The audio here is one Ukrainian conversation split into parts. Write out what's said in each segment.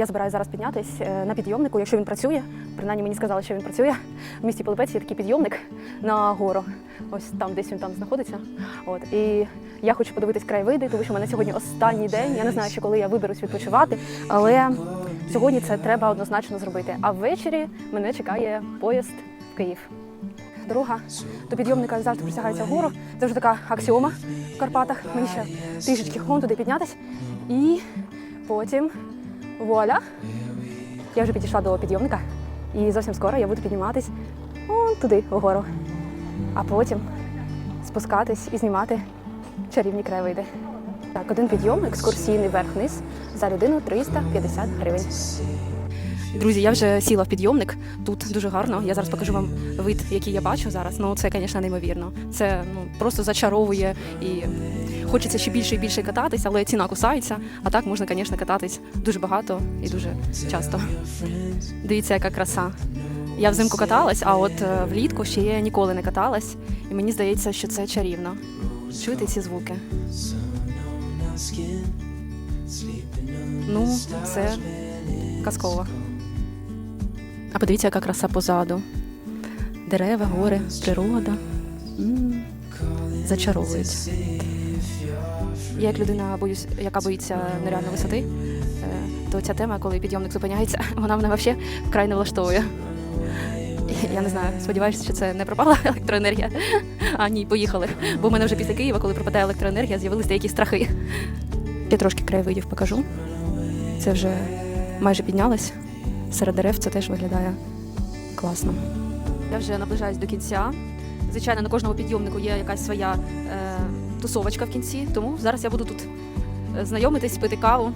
Я збираюся зараз піднятись е, на підйомнику, якщо він працює. Принаймні мені сказали, що він працює. В місті Пилипець є такий підйомник на гору. Ось там, десь він там знаходиться. От і я хочу подивитись краєвиди, тому що в мене сьогодні останній день. Я не знаю, ще коли я виберусь відпочивати, але сьогодні це треба однозначно зробити. А ввечері мене чекає поїзд в Київ. Дорога до підйомника завжди присягається вгору. Це вже така аксіома в Карпатах. Мені ще трішечки вон туди піднятись. І потім вуаля. Я вже підійшла до підйомника, і зовсім скоро я буду підніматись вон туди вгору. А потім спускатись і знімати чарівні краєвиди. Так, один підйом, екскурсійний верх-вниз за людину 350 гривень. Друзі, я вже сіла в підйомник. Тут дуже гарно. Я зараз покажу вам вид, який я бачу зараз. Ну це, звісно, неймовірно. Це ну просто зачаровує і хочеться ще більше і більше кататись, але ціна кусається. А так можна, звісно, кататись дуже багато і дуже часто. Дивіться, яка краса. Я взимку каталась, а от е, влітку ще я ніколи не каталась, і мені здається, що це чарівно. Чуєте ці звуки? Ну, це казково. Подивіться, яка краса позаду. Дерева, гори, природа. Зачаровують. Я як людина боюсь, яка боїться нереальної висоти, е, то ця тема, коли підйомник зупиняється, вона мене взагалі вкрай не влаштовує. Я не знаю, сподіваюся, що це не пропала електроенергія. А ні, поїхали. Бо в мене вже після Києва, коли пропадає електроенергія, з'явилися деякі страхи. Я трошки краєвидів покажу. Це вже майже піднялась. Серед дерев це теж виглядає класно. Я вже наближаюсь до кінця. Звичайно, на кожному підйомнику є якась своя е, тусовочка в кінці, тому зараз я буду тут е, знайомитись, пити каву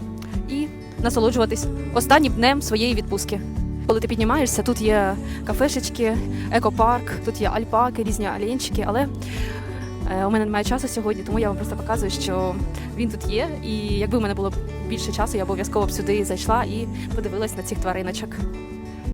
і насолоджуватись останнім днем своєї відпустки. Коли ти піднімаєшся, тут є кафешечки, екопарк, тут є альпаки, різні оленчики, але у мене немає часу сьогодні, тому я вам просто показую, що він тут є. І якби в мене було більше часу, я обов'язково б сюди зайшла і подивилась на цих твариночок.